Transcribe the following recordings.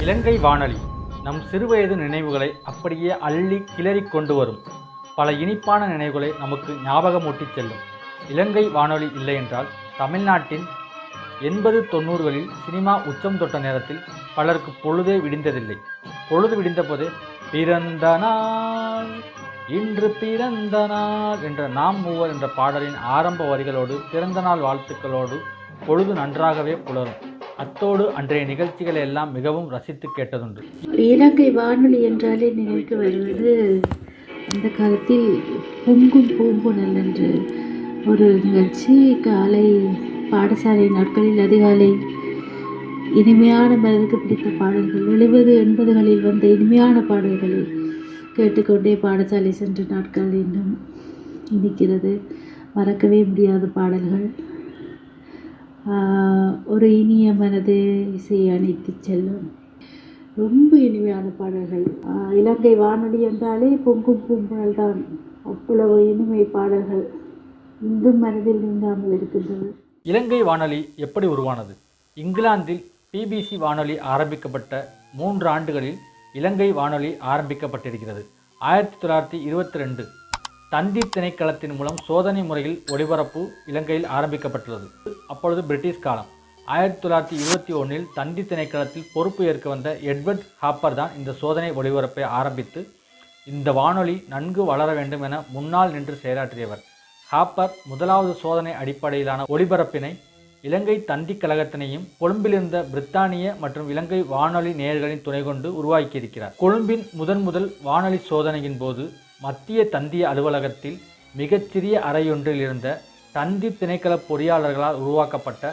இலங்கை வானொலி நம் சிறுவயது நினைவுகளை அப்படியே அள்ளி கிளறிக் கொண்டு வரும். பல இனிப்பான நினைவுகளை நமக்கு ஞாபகமூட்டிச் செல்லும். இலங்கை வானொலி இல்லை என்றால் தமிழ்நாட்டின் எண்பது தொண்ணூறுகளில் சினிமா உச்சம் தொட்ட நேரத்தில் பலருக்கு பொழுதே விடிந்ததில்லை. பொழுது விடிந்தபோது பிறந்த நாள் இன்று பிறந்த நாள் என்ற நாம் மூவர் என்ற பாடலின் ஆரம்ப வரிகளோடு பிறந்த நாள் வாழ்த்துக்களோடு பொழுது நன்றாகவே புலரும். அத்தோடு அன்றைய நிகழ்ச்சிகளை எல்லாம் மிகவும் ரசித்து கேட்டதுண்டு. இலங்கை வானொலி என்றாலே நினைத்து வருவது அந்த காலத்தில் பொங்கும் பூம்புணல் என்று ஒரு நிகழ்ச்சி காலை பாடசாலை நாட்களில் அதிகாலை இனிமையான மனதுக்கு பிடித்த பாடல்கள் எழுபது எண்பதுகளில் வந்த இனிமையான பாடல்களை கேட்டுக்கொண்டே பாடசாலை சென்ற நாட்கள் இன்னும் இனிக்கிறது. மறக்கவே முடியாத பாடல்கள். ஒரு இனிய மனது இசையை அணைத்து செல்லும். ரொம்ப இனிமையான பாடல்கள். இலங்கை வானொலி என்றாலே பொங்கும் பூம்புணல் தான். அவ்வளவு இனிமை பாடல்கள் இன்றும் மனதில் நீங்காமல் இருக்கின்றது இலங்கை வானொலி எப்படி உருவானது? இங்கிலாந்தில் பிபிசி வானொலி ஆரம்பிக்கப்பட்ட மூன்று ஆண்டுகளில் இலங்கை வானொலி ஆரம்பிக்கப்பட்டிருக்கிறது. ஆயிரத்தி தொள்ளாயிரத்தி இருபத்தி ரெண்டு தந்தி திணைக்களத்தின் மூலம் சோதனை முறையில் ஒளிபரப்பு இலங்கையில் ஆரம்பிக்கப்பட்டுள்ளது. அப்பொழுது பிரிட்டிஷ் காலம். ஆயிரத்தி தொள்ளாயிரத்தி இருபத்தி ஒன்றில் தந்தி திணைக்களத்தில் பொறுப்பு ஏற்க வந்த எட்வர்ட் ஹாப்பர் தான் இந்த சோதனை ஒளிபரப்பை ஆரம்பித்து இந்த வானொலி நன்கு வளர வேண்டும் என முன்னால் நின்று செயலாற்றியவர். ஹாப்பர் முதலாவது சோதனை அடிப்படையிலான ஒளிபரப்பினை இலங்கை தந்தி கழகத்தினையும் கொழும்பிலிருந்த பிரித்தானிய மற்றும் இலங்கை வானொலி நேயர்களின் துணை கொண்டு உருவாக்கியிருக்கிறார். கொழும்பின் முதன் முதல் வானொலி சோதனையின் போது மத்திய தந்திய அலுவலகத்தில் மிகச்சிறிய அறையொன்றில் இருந்த தந்தி திணைக்கள பொறியாளர்களால் உருவாக்கப்பட்ட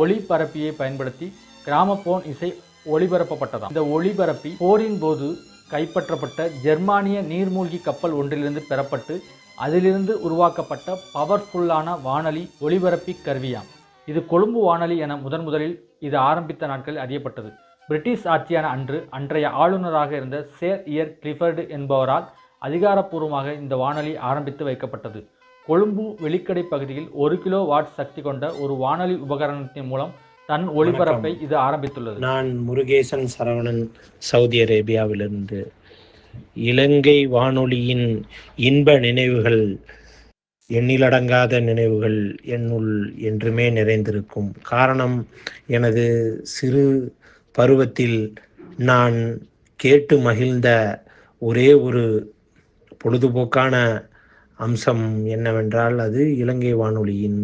ஒளிபரப்பியை பயன்படுத்தி கிராமபோன் இசை ஒளிபரப்பப்பட்டதாம். இந்த ஒளிபரப்பி போரின் போது கைப்பற்றப்பட்ட ஜெர்மானிய நீர்மூழ்கி கப்பல் ஒன்றிலிருந்து பெறப்பட்டு அதிலிருந்து உருவாக்கப்பட்ட பவர்ஃபுல்லான வானொலி ஒளிபரப்பி கருவியாம். இது கொழும்பு வானொலி என முதன் முதலில் இது ஆரம்பித்த நாட்களில் அறியப்பட்டது. பிரிட்டிஷ் ஆட்சியான அன்று அன்றைய ஆளுநராக இருந்த சேர் இயர் கிளிஃபர்டு என்பவரால் அதிகாரப்பூர்வமாக இந்த வானொலி ஆரம்பித்து வைக்கப்பட்டது. கொழும்பு வெளிக்கடை பகுதியில் ஒரு கிலோ வாட் சக்தி கொண்ட ஒரு வானொலி உபகரணத்தின் மூலம் தன் ஒளிபரப்பை இது ஆரம்பித்துள்ளது. நான் முருகேசன் சரவணன் சவுதி அரேபியாவிலிருந்து. இலங்கை வானொலியின் இன்ப நினைவுகள் எண்ணிலடங்காத நினைவுகள் என்னுள் என்றுமே நிறைந்திருக்கும். காரணம் எனது சிறு பருவத்தில் நான் கேட்டு மகிழ்ந்த ஒரே ஒரு பொழுதுபோக்கான அம்சம் என்னவென்றால் அது இலங்கை வானொலியின்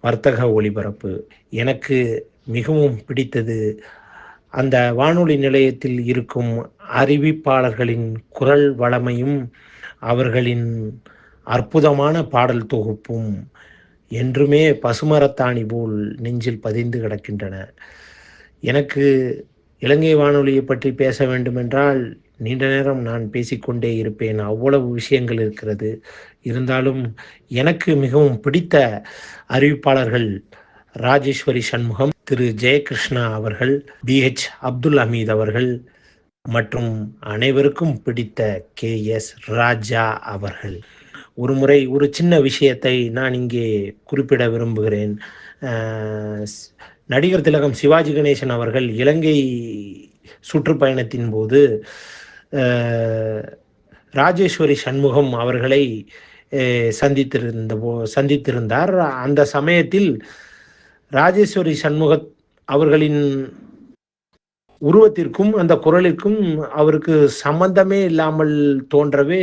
வர்த்தக ஒளிபரப்பு. எனக்கு மிகவும் பிடித்தது அந்த வானொலி நிலையத்தில் இருக்கும் அறிவிப்பாளர்களின் குரல் வளமையும் அவர்களின் அற்புதமான பாடல் தொகுப்பும் என்றுமே பசுமரத்தாணி போல் நெஞ்சில் பதிந்து கிடக்கின்றன. எனக்கு இலங்கை வானொலியை பற்றி பேச வேண்டுமென்றால் நீண்ட நேரம் நான் பேசிக்கொண்டே இருப்பேன். அவ்வளவு விஷயங்கள் இருக்கிறது. இருந்தாலும் எனக்கு மிகவும் பிடித்த அறிவிப்பாளர்கள் ராஜேஸ்வரி சண்முகம் திரு ஜெயகிருஷ்ணா அவர்கள் பிஹெச் அப்துல் ஹமீத் அவர்கள் மற்றும் அனைவருக்கும் பிடித்த கே. எஸ். ராஜா அவர்கள். ஒரு முறை ஒரு சின்ன விஷயத்தை நான் இங்கே குறிப்பிட விரும்புகிறேன். நடிகர் திலகம் சிவாஜி கணேசன் அவர்கள் இலங்கை சுற்றுப்பயணத்தின் போது ராஜேஸ்வரி சண்முகம் அவர்களை சந்தித்திருந்த போ சந்தித்திருந்தார். அந்த சமயத்தில் ராஜேஸ்வரி சண்முக அவர்களின் உருவத்திற்கும் அந்த குரலிற்கும் அவருக்கு சம்பந்தமே இல்லாமல் தோன்றவே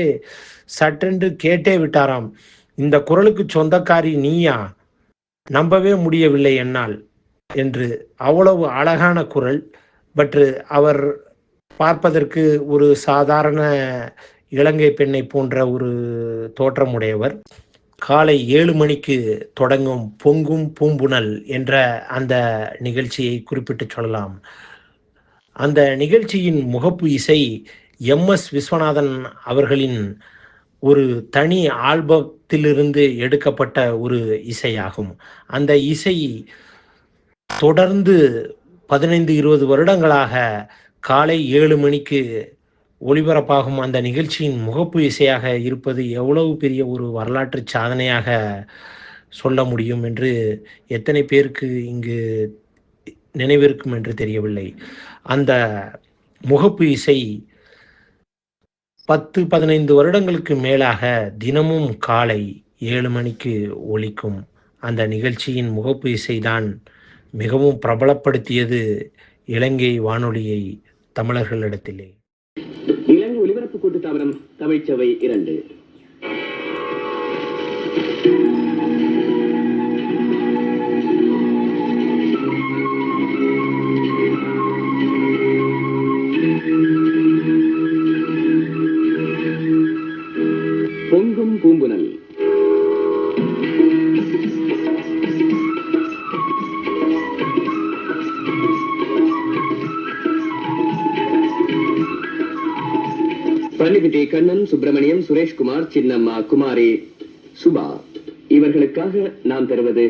சட்டென்று கேட்டே விட்டாராம். இந்த குரலுக்கு சொந்தக்காரி நீயா? நம்பவே முடியவில்லை என்னால் என்று அவ்வளவு அழகான குரல் பற்று அவர் பார்ப்பதற்கு ஒரு சாதாரண இலங்கை பெண்ணை போன்ற ஒரு தோற்றமுடையவர். காலை ஏழு மணிக்கு தொடங்கும் பொங்கும் பூம்புணல் என்ற அந்த நிகழ்ச்சியை குறிப்பிட்டு சொல்லலாம். அந்த நிகழ்ச்சியின் முகப்பு இசை எம் எஸ் விஸ்வநாதன் அவர்களின் ஒரு தனி ஆல்பத்திலிருந்து எடுக்கப்பட்ட ஒரு இசையாகும். அந்த இசை தொடர்ந்து பதினைந்து இருபது வருடங்களாக காலை ஏழு மணிக்கு ஒளிபரப்பாகும் அந்த நிகழ்ச்சியின் முகப்பு இசையாக இருப்பது எவ்வளவு பெரிய ஒரு வரலாற்று சாதனையாக சொல்ல முடியும் என்று எத்தனை பேருக்கு இங்கு நினைவிருக்கும் என்று தெரியவில்லை. அந்த முகப்பு இசை பத்து பதினைந்து வருடங்களுக்கு மேலாக தினமும் காலை ஏழு மணிக்கு ஒழிக்கும் அந்த நிகழ்ச்சியின் முகப்பு இசைதான் மிகவும் பிரபலப்படுத்தியது இலங்கை வானொலியை தமிழர்களிடத்திலே. இலங்கை ஒலிபரப்பு கூட்டு தாவரம் தமிழ்ச்சவை இரண்டு. டி கண்ணன் சுப்பிரமணியம் சுரேஷ்குமார் சின்னம்மா குமாரி சுபா. இவர்களுக்காக நாம் தருவது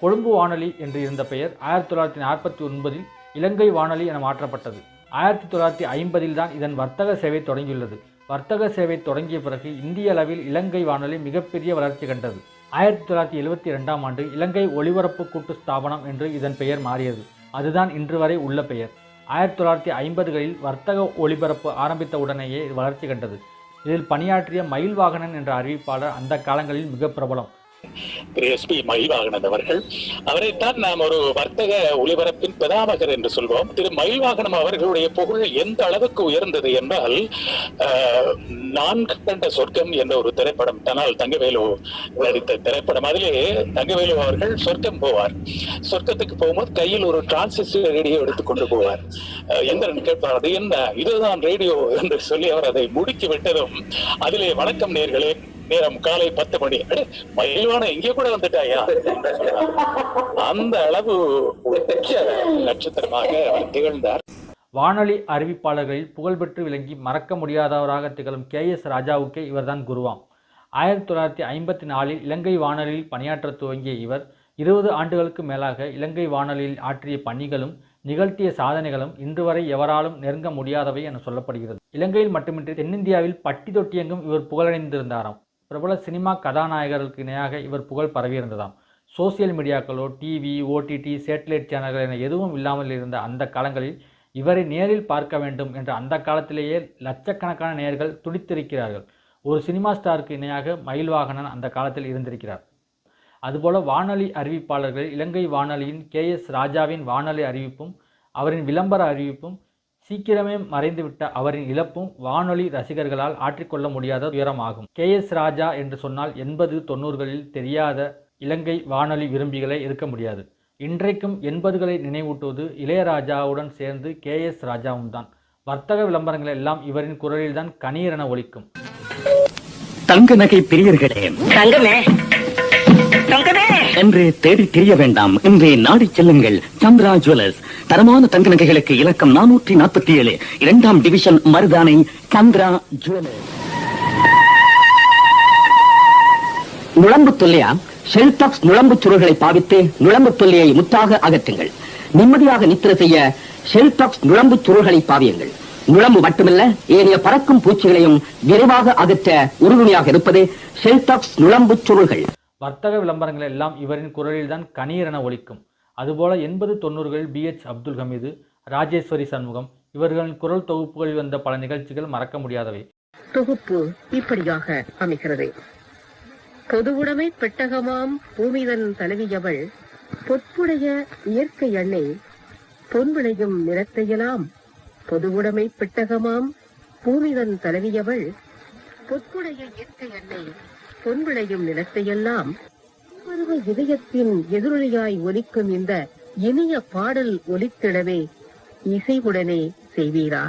கொழும்பு வானொலி என்று இருந்த பெயர் ஆயிரத்தி தொள்ளாயிரத்தி நாற்பத்தி ஒன்பதில் இலங்கை வானொலி என மாற்றப்பட்டது. ஆயிரத்தி தொள்ளாயிரத்தி ஐம்பதில் தான் இதன் வர்த்தக சேவை தொடங்கியுள்ளது. வர்த்தக சேவை தொடங்கிய பிறகு இந்திய அளவில் இலங்கை வானொலி மிகப்பெரிய வளர்ச்சி கண்டது. ஆயிரத்தி தொள்ளாயிரத்தி எழுபத்தி ரெண்டாம் ஆண்டு இலங்கை ஒளிபரப்பு கூட்டு ஸ்தாபனம் என்று இதன் பெயர் மாறியது. அதுதான் இன்று வரை உள்ள பெயர். ஆயிரத்தி தொள்ளாயிரத்தி ஐம்பதுகளில் வர்த்தக ஒளிபரப்பு ஆரம்பித்த உடனேயே இது வளர்ச்சி கண்டது. இதில் பணியாற்றிய மயில்வாகனன் என்ற அறிவிப்பாளர் அந்த காலங்களில் மிக பிரபலம். திரு எஸ் பி மயில்வாகனன் அவர்கள். அவரைத்தான் நாம் ஒரு வர்த்தக ஒளிபரப்பின் பிதாமகர் என்று சொல்வோம். திரு மயில்வாகனம் அவர்களுடைய புகழ் எந்த அளவுக்கு உயர்ந்தது என்றால் நான்கு கண்ட சொர்க்கம் என்ற ஒரு திரைப்படம் தனால் தங்கவேலு நடித்த திரைப்படம். அதிலே தங்கவேலு அவர்கள் சொர்க்கம் போவார். சொர்க்கத்துக்கு போகும்போது கையில் ஒரு டிரான்சிஸ்டர் ரேடியோ எடுத்துக்கொண்டு போவார். எந்திரன் கேட்பார் அது என்ன? இதுதான் ரேடியோ என்று சொல்லி அவர் அதை முடுக்கி விட்டதும் அதிலே வணக்கம் நேர்களே நேரம் காலை பத்து மணி. மயில்வான கூட வந்துட்டாயா? அந்த அளவு நட்சத்திரமாக அவர் திகழ்ந்தார். வானொலி அறிவிப்பாளர்களில் புகழ்பெற்று விளங்கி மறக்க முடியாதவராக திகழும் கே எஸ் ராஜாவுக்கே இவர்தான் குருவாம். ஆயிரத்தி தொள்ளாயிரத்தி ஐம்பத்தி நாலில் இலங்கை வானொலியில் பணியாற்ற துவங்கிய இவர் இருபது ஆண்டுகளுக்கு மேலாக இலங்கை வானொலியில் ஆற்றிய பணிகளும் நிகழ்த்திய சாதனைகளும் இன்று வரை எவராலும் நெருங்க முடியாதவை என சொல்லப்படுகிறது. இலங்கையில் மட்டுமின்றி தென்னிந்தியாவில் பட்டி தொட்டியெங்கும் இவர் புகழடைந்திருந்தாராம். பிரபல சினிமா கதாநாயகர்களுக்கு இணையாக இவர் புகழ் பரவியிருந்ததாம். சோசியல் மீடியாக்களோ டிவி ஓடிடி சேட்டலைட் சேனல்கள் என எதுவும் இல்லாமல் இருந்த அந்த காலங்களில் இவரை நேரில் பார்க்க வேண்டும் என்ற அந்த காலத்திலேயே லட்சக்கணக்கான நேயர்கள் துடித்திருக்கிறார்கள். ஒரு சினிமா ஸ்டாருக்கு இணையாக மயில்வாகனன் அந்த காலத்தில் இருந்திருக்கிறார். அதுபோல வானொலி அறிவிப்பாளர்கள் இலங்கை வானொலியின் கே எஸ் ராஜாவின் வானொலி அறிவிப்பும் அவரின் விளம்பர அறிவிப்பும் சீக்கிரமே மறைந்துவிட்ட அவரின் இழப்பும் வானொலி ரசிகர்களால் ஆற்றிக்கொள்ள முடியாத துயரமாகும். கே. எஸ். ராஜா என்று சொன்னால் எண்பது தொண்ணூறுகளில் தெரியாத இலங்கை வானொலி விரும்பிகளே இருக்க முடியாது. இன்றைக்கும் எண்பதுகளை நினைவூட்டுவது இளையராஜாவுடன் சேர்ந்து கே. எஸ். ராஜாவும் தான். வர்த்தக விளம்பரங்கள் எல்லாம் இவரின் குரலில்தான் கணீரென ஒலிக்கும். தங்க நகை பிரியர்களே. தங்கமே. என்று தேடி தெரிய வேண்டாம். இன்றே நாடி செல்லுங்கள். சந்திரா ஜுவல்லர்ஸ் தரமான தங்க நகைகளுக்கு இலக்கம் நானூற்றி நாற்பத்தி ஏழு இரண்டாம் டிவிஷன் மருதானை சந்திரா ஜுவல்லர்ஸ். நுழம்பு தொல்லையா? ஷெல்டாக்ஸ் நுழம்பு சுருள்களை பாவித்து நுழம்பு தொல்லையை முத்தாக அகற்றுங்கள். நிம்மதியாக நித்திர செய்ய ஷெல்டாக்ஸ் நுழம்பு சுருள்களை பாவியுங்கள். நுழம்பு மட்டுமல்ல ஏனைய பறக்கும் பூச்சிகளையும் விரைவாக அகற்ற உறுதுணையாக இருப்பது ஷெல்டாக்ஸ் நுழம்பு சுருள்கள். வர்த்தக விளம்பரங்கள் எல்லாம் இவரின் குரலில்தான் கணீரென ஒலிக்கும். அதுபோல எண்பது தொண்ணூறுகளில் பிஎச் அப்துல் ஹமீது ராஜேஸ்வரி சண்முகம் இவர்களின் குரல் தொகுப்புகளில் வந்த பல நிகழ்ச்சிகள் மறக்க முடியாதவை. தொகுப்பு இப்படியாக அமைகிறது. பொதுவுடைமை பெட்டகமாம் பூமிதன் தலைவியவள் பொற்புடைய இயற்கை எண்ணெய் பொன்விளையும் நிறத்தையெல்லாம் பொதுவுடைமை பெட்டகமாம் பூமிதன் தலைவியவள் பொற்புடைய இயற்கை எண்ணெய் பொன்விளையும் நிலத்தையெல்லாம் பருவ இதயத்தின் எதிரொலியாய் ஒலிக்கும் இந்த இனிய பாடல் ஒலித்திடவே இசைவுடனே செய்வீரா?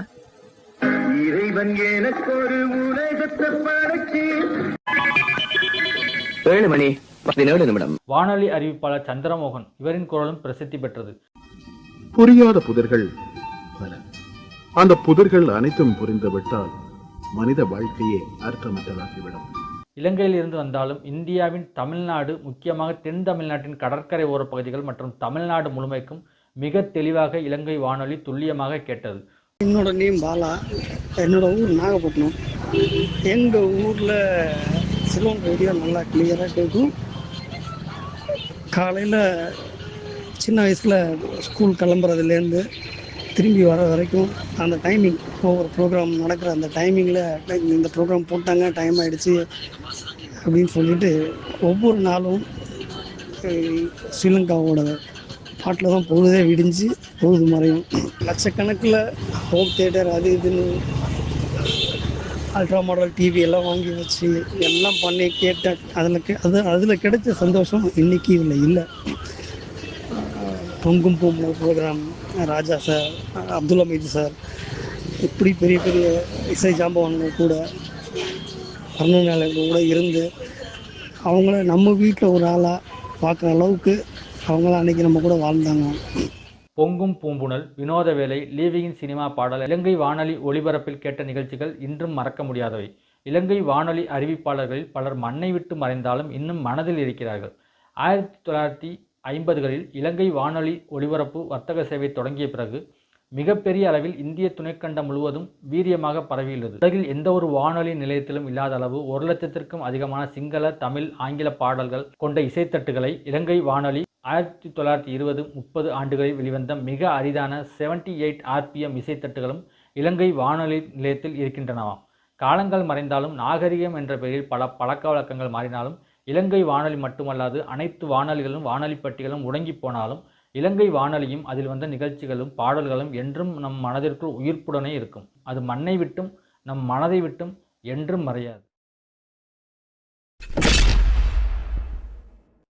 இறைவன் எனக்கொரு உலகத்தை படைச்சு. ஏழு மணி பதினேழு நிமிடம். வானொலி அறிவிப்பாளர் சந்திரமோகன் இவரின் குரலும் பிரசித்தி பெற்றது. புரியாத புதிர்கள் பல. அந்த புதிர்கள் அனைத்தும் புரிந்துவிட்டால் மனித வாழ்க்கையே அர்த்தமற்றதாகிவிடும் இலங்கையில் இருந்து வந்தாலும் இந்தியாவின் தமிழ்நாடு முக்கியமாக தென் தமிழ்நாட்டின் கடற்கரை ஓரப் பகுதிகள் மற்றும் தமிழ்நாடு முழுமைக்கும் மிக தெளிவாக இலங்கை வானொலி துல்லியமாக கேட்டது. என்னோட நேம் பாலா. என்னோட ஊர் நாகப்பட்டினம். எங்கள் ஊரில் சிலோன் ரேடியோ நல்லா கிளியராக கேட்கும் காலையில் சின்ன வயசில் ஸ்கூல் கிளம்புறதுலேருந்து திரும்பி வர வரைக்கும் அந்த டைமிங் ஒவ்வொரு ப்ரோக்ராம் நடக்கிற அந்த டைமிங்கில் இந்த ப்ரோக்ராம் போட்டாங்க டைம் ஆகிடுச்சு அப்படின்னு சொல்லிட்டு ஒவ்வொரு நாளும் ஸ்ரீலங்காவோட பாட்டில் தான் பொழுதே விடிஞ்சு பொழுது மறையும். லட்சக்கணக்கில் ஹோம் தேட்டர் அது இதுன்னு அல்ட்ரா மாடல் டிவி எல்லாம் வாங்கி வச்சு எல்லாம் பண்ணி கேட்ட அதில் அது அதில் கிடைச்ச சந்தோஷம் இன்னைக்கு இதில் இல்லை. பொங்கும் பூம்பு program Raja sir Abdul Hameed sir இப்படி பெரிய பெரிய இசை ஜாம்பவான்கள் கூட கருணாநிலைகள் கூட இருந்து அவங்கள நம்ம வீட்டில் ஒரு ஆளாக பார்க்குற அளவுக்கு அவங்களாம் அன்றைக்கி நம்ம கூட வாழ்ந்தாங்க. பொங்கும் பூம்புணல் வினோத வேலை லீவியின் சினிமா பாடல் இலங்கை வானொலி ஒளிபரப்பில் கேட்ட நிகழ்ச்சிகள் இன்றும் மறக்க முடியாதவை. இலங்கை வானொலி அறிவிப்பாளர்களில் பலர் மண்ணை விட்டு மறைந்தாலும் இன்னும் மனதில் இருக்கிறார்கள். ஆயிரத்தி தொள்ளாயிரத்தி ஐம்பதுகளில் இலங்கை வானொலி ஒளிபரப்பு வர்த்தக சேவை தொடங்கிய பிறகு மிகப்பெரிய அளவில் இந்திய துணைக்கண்டம் முழுவதும் வீரியமாக பரவியுள்ளது. உலகில் எந்த ஒரு வானொலி நிலையத்திலும் இல்லாத அளவு ஒரு லட்சத்திற்கும் அதிகமான சிங்கள தமிழ் ஆங்கில பாடல்கள் கொண்ட இசைத்தட்டுகளை இலங்கை வானொலி ஆயிரத்தி தொள்ளாயிரத்தி இருபது முப்பது ஆண்டுகளில் வெளிவந்த மிக அரிதான 78 எயிட் ஆர்பிஎம் இசைத்தட்டுகளும் இலங்கை வானொலி நிலையத்தில் இருக்கின்றனவாம். காலங்கள் மறைந்தாலும் நாகரிகம் என்ற பெயரில் பல பழக்க வழக்கங்கள் மாறினாலும் இலங்கை வானொலி மட்டுமல்லாது அனைத்து வானொலிகளும் வானொலி பட்டிகளும் முடங்கி போனாலும் இலங்கை வானொலியும் அதில் வந்த நிகழ்ச்சிகளும் பாடல்களும் என்றும் நம் மனதிற்குள் உயிர்ப்புடனே இருக்கும். அது மண்ணை விட்டும் நம் மனதை விட்டும் என்றும் மறையாது.